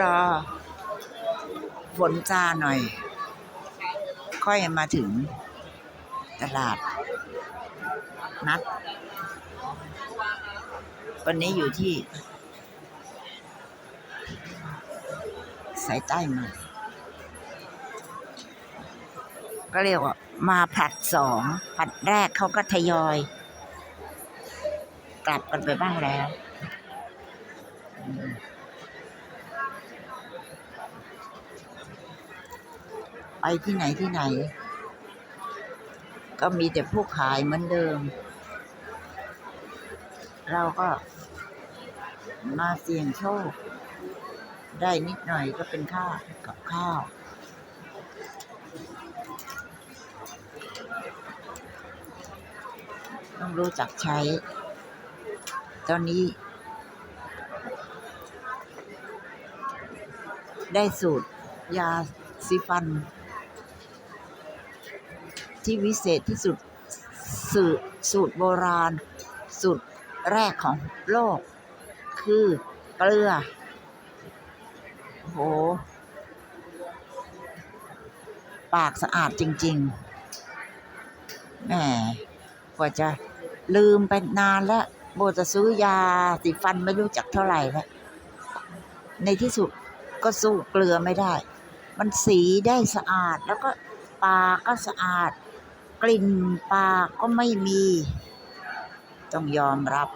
รอฝนซาหน่อย ค่อยมาถึงตลาด นัด วันนี้อยู่ที่ สายใต้มาก็เรียกว่า มาผัดสองผัดแรกเขาก็ทยอย กลับกันไปบ้างแล้ว ที่ไหนที่ไหน ก็มีแต่ผู้ขายเหมือนเดิม เราก็มาเสี่ยงโชค ได้นิดหน่อยก็เป็นค่ากับข้าว ต้องรู้จักใช้ ตอนนี้ ได้สูตร ยาสีฟัน ที่วิเศษที่สุดสูตรสูตรโบราณ สูตรแรกของโลก คือเกลือโห ปากสะอาดจริงๆแหมกว่าจะลืมไปนานแล้ว โบจะซื้อยาสีฟันไม่รู้จักเท่าไหร่แล้ว ในที่สุดก็สู้เกลือไม่ได้ มันสีได้สะอาดแล้วก็ปากก็สะอาด กลิ่นปากก็ไม่มี ต้องยอมรับ